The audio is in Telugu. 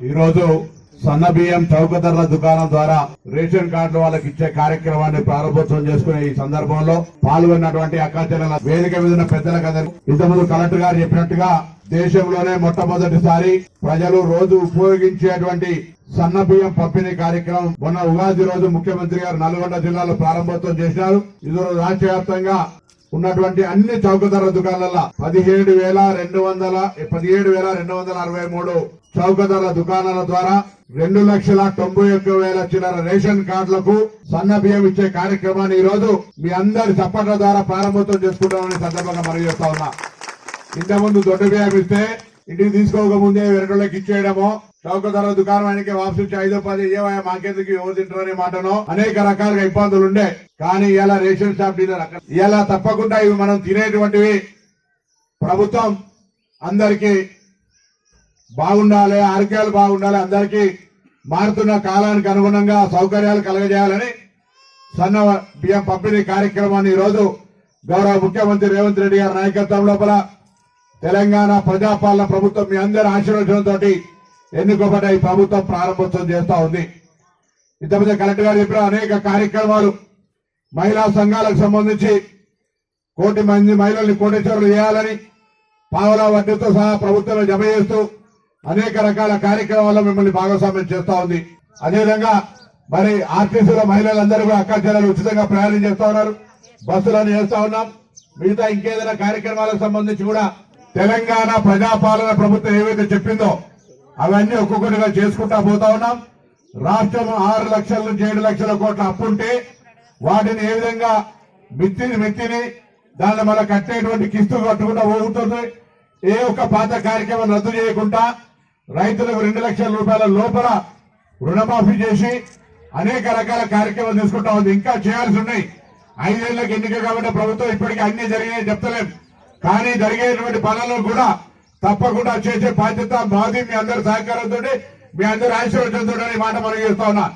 ఈరోజు సన్న బియ్యం చౌక ధరల దుకాణం ద్వారా రేషన్ కార్డులు వాళ్ళకి ఇచ్చే కార్యక్రమాన్ని ప్రారంభోత్సవం చేసుకునే ఈ సందర్భంలో పాల్గొన్నటువంటి అక్కాచెల్లెల వేదిక మీద పెద్దల పెద్దలకు అందరికీ ఇంతకుముందు కలెక్టర్ గారు చెప్పినట్టుగా దేశంలోనే మొట్టమొదటిసారి ప్రజలు రోజు ఉపయోగించేటువంటి సన్న బియ్యం పంపిణీ కార్యక్రమం మొన్న ఉగాది రోజు ముఖ్యమంత్రి గారు నల్గొండ జిల్లాలో ప్రారంభోత్సవం చేసినారు ఇది రాష్ట్ర వ్యాప్తంగా ఉన్నటువంటి అన్ని చౌకధర దుకాణాల పదిహేడు వేల రెండు వందల పదిహేడు వేల రెండు వందల అరవై మూడు చౌకధర దుకాణాల ద్వారా రెండు లక్షల తొంభై ఒక్క వేల చిల్లర రేషన్ కార్డులకు సన్న బియ్యం ఇచ్చే కార్యక్రమాన్ని ఈ రోజు మీ అందరి చప్పట్ల ద్వారా ప్రారంభోత్సవం చేసుకుంటామని సందర్భంగా మనవి చేస్తా ఉన్నా. ఇంతకుముందు దొడ్డ బియ్యం ఇస్తే ఇంటికి తీసుకోక ముందే వెరటోళ్ళకి ఇచ్చేయడమో చౌక ధర దుకాణానికి వాపసు ఐదో పది ఏవయ్యా? మాకెందుకు ఎవరు తింటారనే మాటనో? అనేక రకాలుగా ఇబ్బందులు ఉండే. కానీ ఇలా రేషన్ షాప్ డీలర్ ఇలా తప్పకుండా ఇవి మనం తినేటువంటివి. ప్రభుత్వం అందరికీ బాగుండాలి ఆరోగ్యాలు బాగుండాలి అందరికీ మారుతున్న కాలానికి అనుగుణంగా సౌకర్యాలు కలగజేయాలని సన్న బియ్యం పంపిణీ కార్యక్రమాన్ని ఈరోజు గౌరవ ముఖ్యమంత్రి రేవంత్ రెడ్డి గారి నాయకత్వం లోపల తెలంగాణ ప్రజాపాలన ప్రభుత్వం మీ అందరి ఆశీర్వచనంతో ఎన్నుకోబడ్డ ఈ ప్రభుత్వం ప్రారంభోత్సవం చేస్తా ఉంది. ఇంతమంది కలెక్టర్ గారు చెప్పిన అనేక కార్యక్రమాలు మహిళా సంఘాలకు సంబంధించి కోటి మంది మహిళల్ని కోటేశ్వరులు చేయాలని పావులా వడ్డీతో సహా ప్రభుత్వం జమ చేస్తూ అనేక రకాల కార్యక్రమాల్లో మిమ్మల్ని భాగస్వామ్యం చేస్తా ఉంది. అదేవిధంగా మరి ఆర్టీసీలో మహిళలందరూ కూడా అక్క ఉచితంగా ప్రయాణం చేస్తా ఉన్నారు. బస్సులను చేస్తా ఉన్నాం. మిగతా ఇంకేదైనా కార్యక్రమాలకు సంబంధించి కూడా తెలంగాణ ప్రజాపాలన ప్రభుత్వం ఏవైతే చెప్పిందో అవన్నీ ఒక్కొక్కటిగా చేసుకుంటా పోతా ఉన్నాం. రాష్ట్రం ఆరు లక్షల నుంచి ఏడు లక్షల కోట్ల అప్పుంటే వాటిని ఏ విధంగా మిత్తిని మిత్తిని దాన్ని మన కట్టేటువంటి కిస్తు కట్టుకుంటా పోతుంది ఏ ఒక్క పాత కార్యక్రమం రద్దు చేయకుండా రైతులకు రెండు లక్షల రూపాయల లోపల రుణమాఫీ చేసి అనేక రకాల కార్యక్రమాలు తీసుకుంటా ఉంది. ఇంకా చేయాల్సి ఉన్నాయి. ఐదేళ్ళకు ఎన్నిక కాబట్టి ప్రభుత్వం ఇప్పటికీ అన్ని జరిగినాయి చెప్తలేం. కానీ జరిగేటువంటి పనులను కూడా తప్పకుండా చేసే బాధ్యత మాది మీ అందరి సహకారంతో మీ అందరి ఆశీర్వచనంతో మాట మనం చేస్తా ఉన్నా.